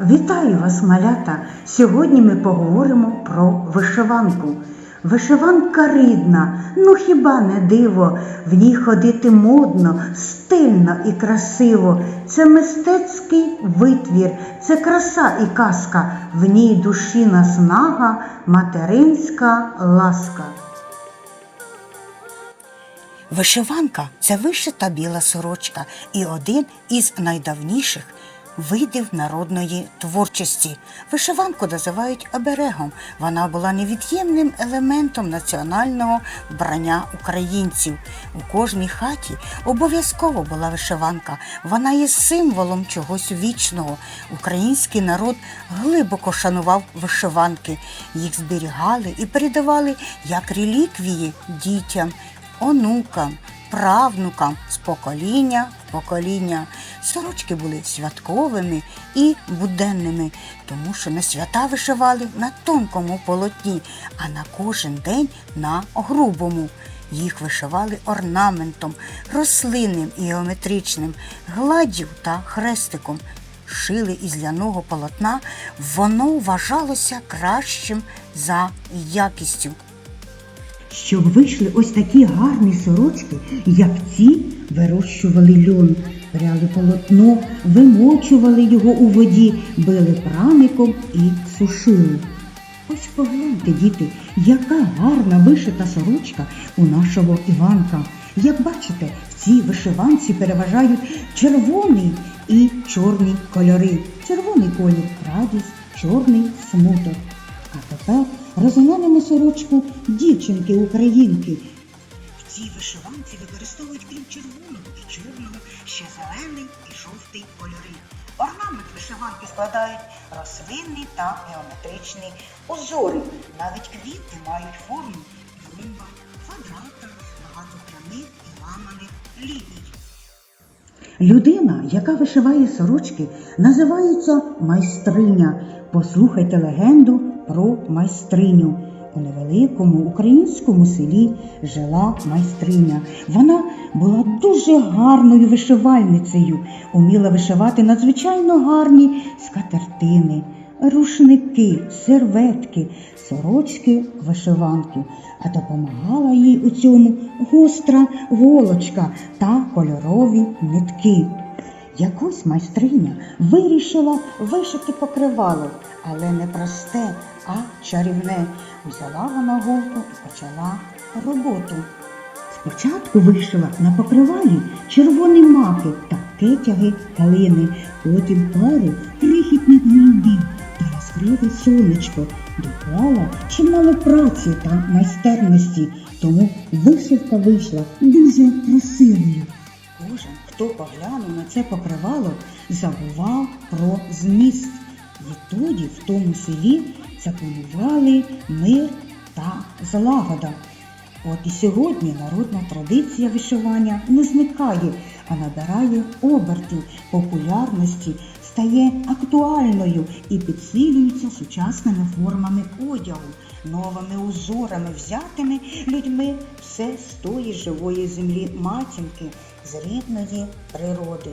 Вітаю вас, малята! Сьогодні ми поговоримо про вишиванку. Вишиванка рідна, ну хіба не диво, в ній ходити модно, стильно і красиво. Це мистецький витвір, це краса і казка, в ній душі наснага, материнська ласка. Вишиванка це вишита біла сорочка і один із найдавніших видів народної творчості. Вишиванку називають оберегом. Вона була невід'ємним елементом національного вбрання українців. У кожній хаті обов'язково була вишиванка. Вона є символом чогось вічного. Український народ глибоко шанував вишиванки. Їх зберігали і передавали як реліквії дітям онукам, правнукам з покоління в покоління. Сорочки були святковими і буденними, тому що на свята вишивали на тонкому полотні, а на кожен день на грубому. Їх вишивали орнаментом, рослинним і геометричним, гладдю та хрестиком. Шили із ляного полотна, воно вважалося кращим за якістю. Щоб вийшли ось такі гарні сорочки, як ці вирощували льон, пряли полотно, вимочували його у воді, били праником і сушили. Ось погляньте, діти, яка гарна вишита сорочка у нашого Іванка. Як бачите, в цій вишиванці переважають червоний і чорний кольори. Червоний колір радість, чорний смуток. А тепер розглянемо сорочку дівчинки-українки. В цій вишиванці використовують крім червоного і чорного ще зелений і жовтий кольори. Орнамент вишиванки складають рослинні та геометричні узори. Навіть квіти мають форму ромба, квадрата, багато прямих і ламаних ліній. Людина, яка вишиває сорочки, називається майстриня. Послухайте легенду про майстриню. У невеликому українському селі жила майстриня. Вона була дуже гарною вишивальницею, уміла вишивати надзвичайно гарні скатертини, рушники, серветки, сорочки, вишиванки. А допомагала їй у цьому гостра голочка та кольорові нитки. Якось майстриня вирішила вишити покривало, але не просте, а чарівне. Взяла вона голку і почала роботу. Спочатку вишила на покривалі червоні маки та кетяги калини, потім пару крихітних голубів та яскраве сонечко. Доклала чимало праці та майстерності, тому вишивка вийшла дуже красивою. Кожен, хто поглянув на це покривало, забував про зміст. Відтоді в тому селі запанували мир та злагода. От і сьогодні народна традиція вишивання не зникає, а набирає обертів популярності, стає актуальною і підсилюється сучасними формами одягу, новими узорами, взятими людьми все з тої живої землі матінки, з рідної природи.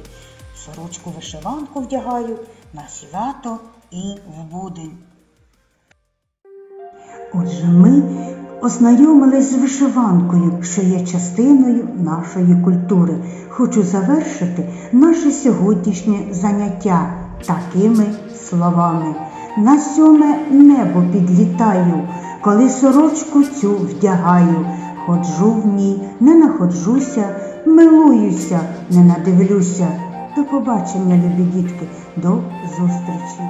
Сорочку вишиванку вдягаю на свято і в будень. Отже, ми ознайомились з вишиванкою, що є частиною нашої культури. Хочу завершити наше сьогоднішнє заняття такими словами. На сьоме небо підлітаю, коли сорочку цю вдягаю. Ходжу в ній, не находжуся, милуюся, не надивлюся. До побачення, любі дітки, до зустрічі!